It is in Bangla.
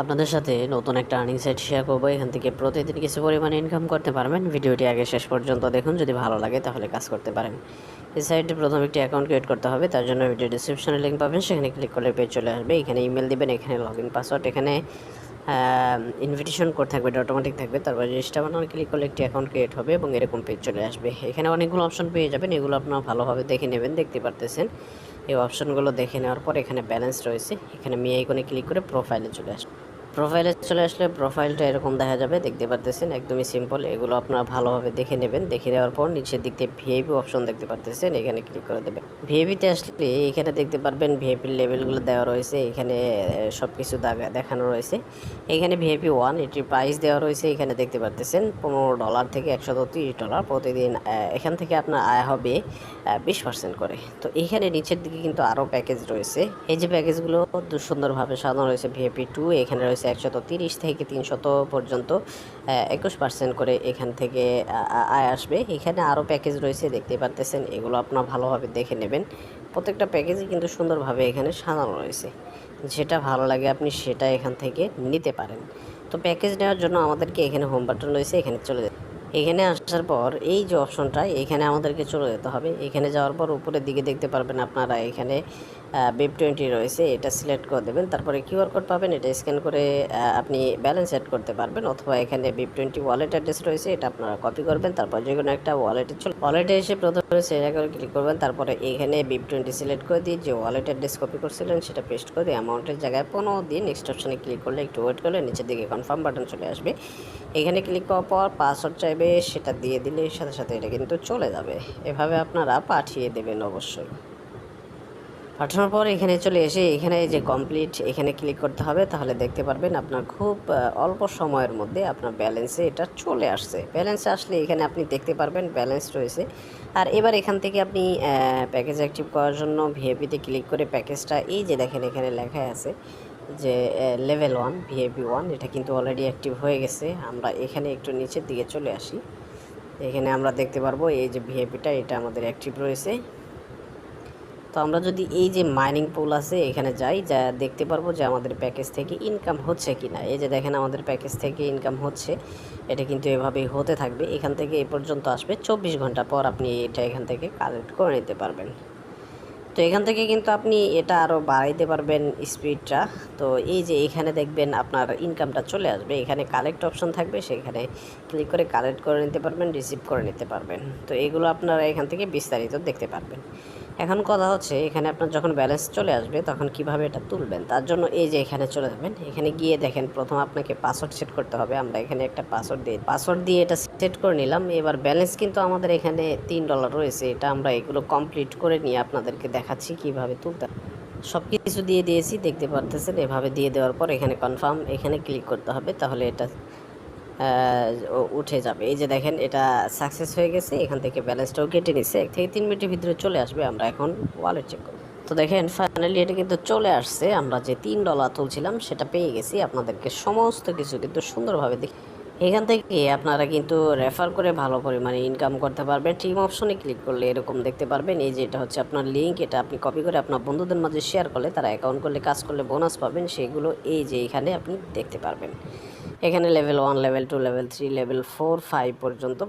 আপনাদের সাথে নতুন একটা আর্নিং সাইট শেয়ার করব। এখান থেকে প্রতিদিন কিছু পরিমাণে ইনকাম করতে পারবেন। ভিডিওটি আগে শেষ পর্যন্ত দেখুন। যদি ভালো লাগে তাহলে কাজ করতে পারেন। এই সাইটে প্রথম একটি অ্যাকাউন্ট ক্রিয়েট করতে হবে। তার জন্য ভিডিও ডিসক্রিপশনে লিঙ্ক পাবেন। সেখানে ক্লিক করলে পেজ চলে আসবে। এখানে ইমেল দিবেন, এখানে লগ ইন পাসওয়ার্ড এখানে ইনভিটেশন কোড থাকবে, এটা অটোমেটিক থাকবে। তারপর রেজিস্টার বাটনে ক্লিক করলে একটি অ্যাকাউন্ট ক্রিয়েট হবে এবং এরকম পেজ চলে আসবে। এখানে অনেকগুলো অপশন পেয়ে যাবেন। এগুলো আপনারা ভালোভাবে দেখে নেবেন, দেখতে পারতেছেন। এই অপশনগুলো দেখে নেওয়ার পর এখানে ব্যালেন্স রয়েছে। এখানে মি আইকনে ক্লিক করে প্রোফাইলে চলে আসবে। প্রোফাইলে চলে আসলে প্রোফাইলটা এরকম দেখা যাবে, দেখতে পারতেছেন, একদমই সিম্পল এগুলো আপনারা ভালোভাবে দেখে নেবেন, দেখে নেওয়ার পর নিচের দিক থেকে ভিআইপি অপশন দেখতে পারতেছেন, এখানে ক্লিক করে দেবেন। ভিআইপিতে আসলে এখানে দেখতে পারবেন ভিআইপির লেভেলগুলো দেওয়া রয়েছে, এখানে সব কিছু দেখানো রয়েছে। এখানে ভিআইপি ওয়ান এটির প্রাইস দেওয়া রয়েছে, এখানে দেখতে পারতেছেন, পনেরো ডলার থেকে একশো তিরিশ ডলার প্রতিদিন এখান থেকে আপনার আয় হবে বিশ পার্সেন্ট করে। তো এখানে নিচের দিকে কিন্তু আরও প্যাকেজ রয়েছে। এই যে প্যাকেজগুলো সুন্দরভাবে সাজানো রয়েছে ভিএপি টু এখানে রয়েছে একশত তিরিশ থেকে তিনশত পর্যন্ত একুশ পার্সেন্ট করে এখান থেকে আয় আসবে। এখানে আরও প্যাকেজ রয়েছে দেখতে পারতেছেন, এগুলো আপনার ভালোভাবে দেখে নেবেন। প্রত্যেকটা প্যাকেজই কিন্তু সুন্দরভাবে এখানে সাজানো রয়েছে। যেটা ভালো লাগে আপনি সেটা এখান থেকে নিতে পারেন। তো প্যাকেজ নেওয়ার জন্য আমাদেরকে এখানে হোম বাটন রয়েছে, এখানে চলে যেতে এখানে আসার পর এই যে অপশনটা এখানে আমাদেরকে চলে যেতে হবে। এখানে যাওয়ার পর উপরের দিকে দেখতে পারবেন আপনারা এখানে বেব টোয়েন্টি রয়েছে, এটা সিলেক্ট করে দেবেন। তারপরে কিউআর কোড পাবেন, এটা স্ক্যান করে আপনি ব্যালেন্স অ্যাড করতে পারবেন। অথবা এখানে বেব টোয়েন্টি ওয়ালেট অ্যাড্রেস রয়েছে, এটা আপনারা কপি করবেন। তারপর যে কোনো একটা ওয়ালেটে চলে, ওয়ালেটে এসে প্রথমে সেটা করে ক্লিক করবেন। তারপরে এখানে বেব টোয়েন্টি সিলেক্ট করে দিয়ে যে ওয়ালেট অ্যাড্রেস কপি করছিলেন, সেটা পেস্ট করে দিয়ে অ্যামাউন্টের জায়গায় পনেরো দিন নেক্সট অপশনে ক্লিক করলে একটু ওয়েট করলে নিচের দিকে কনফার্ম বাটন চলে আসবে। এখানে ক্লিক করার পর পাসওয়ার্ড চাইবে, সেটা দিয়ে দিলে সাথে সাথে এটা কিন্তু চলে যাবে। এভাবে আপনারা পাঠিয়ে দেবেন অবশ্যই। পাঠানোর পর এখানে চলে এসে এখানে যে কমপ্লিট এখানে ক্লিক করতে হবে, তাহলে দেখতে পারবেন আপনার খুব অল্প সময়ের মধ্যে আপনার ব্যালেন্সে এটা চলে আসছে। ব্যালেন্সে আসলে এখানে আপনি দেখতে পারবেন ব্যালেন্স রয়েছে। আর এবার এখান থেকে আপনি প্যাকেজ অ্যাক্টিভ করার জন্য ভিএপিতে ক্লিক করে প্যাকেজটা এই যে দেখেন এখানে লেখা আছে যে লেভেল ওয়ান ভিএপি ওয়ান এটা কিন্তু অলরেডি অ্যাক্টিভ হয়ে গেছে। আমরা এখানে একটু নিচের দিকে চলে আসি। এখানে আমরা দেখতে পারব এই যে ভিএপিটা এটা আমাদের অ্যাক্টিভ রয়েছে। তো আমরা যদি এই যে মাইনিং পুল আছে এখানে যাই, যা দেখতে পারব যে আমাদের প্যাকেজ থেকে ইনকাম হচ্ছে কি না এই যে দেখেন আমাদের প্যাকেজ থেকে ইনকাম হচ্ছে, এটা কিন্তু এভাবেই হতে থাকবে। এখান থেকে এ পর্যন্ত আসবে, চব্বিশ ঘণ্টা পর আপনি এটা এখান থেকে কালেক্ট করে নিতে পারবেন। তো এখান থেকে কিন্তু আপনি এটা আরও বাড়াইতে পারবেন স্পিডটা তো এই যে এখানে দেখবেন আপনার ইনকামটা চলে আসবে। এখানে কালেক্ট অপশন থাকবে, সেখানে ক্লিক করে কালেক্ট করে নিতে পারবেন রিসিভ করে নিতে পারবেন। তো এগুলো আপনারা এখান থেকে বিস্তারিত দেখতে পারবেন। এখন কথা হচ্ছে, এখানে আপনার যখন ব্যালেন্স চলে আসবে, তখন কীভাবে এটা তুলবেন? তার জন্য এই যে এখানে চলে যাবেন, এখানে গিয়ে দেখেন, প্রথম আপনাকে পাসওয়ার্ড সেট করতে হবে। আমরা এখানে একটা পাসওয়ার্ড দিয়ে পাসওয়ার্ড দিয়ে এটা সেট করে নিলাম। এবার ব্যালেন্স কিন্তু আমাদের এখানে তিন ডলার রয়েছে। এটা আমরা এগুলো কমপ্লিট করে নিয়ে আপনাদেরকে দেখাচ্ছি কীভাবে তুলতে সব কিছু দিয়ে দিয়েছি, দেখতে পারতেছেন? এভাবে দিয়ে দেওয়ার পর এখানে কনফার্ম এখানে ক্লিক করতে হবে। তাহলে এটা উঠে যাবে। এই যে দেখেন, এটা সাকসেস হয়ে গেছে, এখান থেকে ব্যালেন্সটাও কেটে নিচ্ছে এক থেকে তিন মিনিটের ভিতরে চলে আসবে, আমরা এখন ওয়ালেট চেক করব। তো দেখেন ফাইনালি এটা কিন্তু চলে আসছে। আমরা যে তিন ডলার তুলছিলাম, সেটা পেয়ে গেছি। আপনাদেরকে সমস্ত কিছু কিন্তু সুন্দরভাবে দেখি এখান থেকে আপনারা কিন্তু রেফার করে ভালো পরিমাণে ইনকাম করতে পারবেন। টিম অপশনে ক্লিক করলে এরকম দেখতে পারবেন। এই যে এটা হচ্ছে আপনার লিঙ্ক এটা আপনি কপি করে আপনার বন্ধুদের মাঝে শেয়ার করলে তারা অ্যাকাউন্ট করলে, কাজ করলে বোনাস পাবেন। সেগুলো এই যে এখানে আপনি দেখতে পারবেন। এখানে level one level two level three level four five পর্যন্ত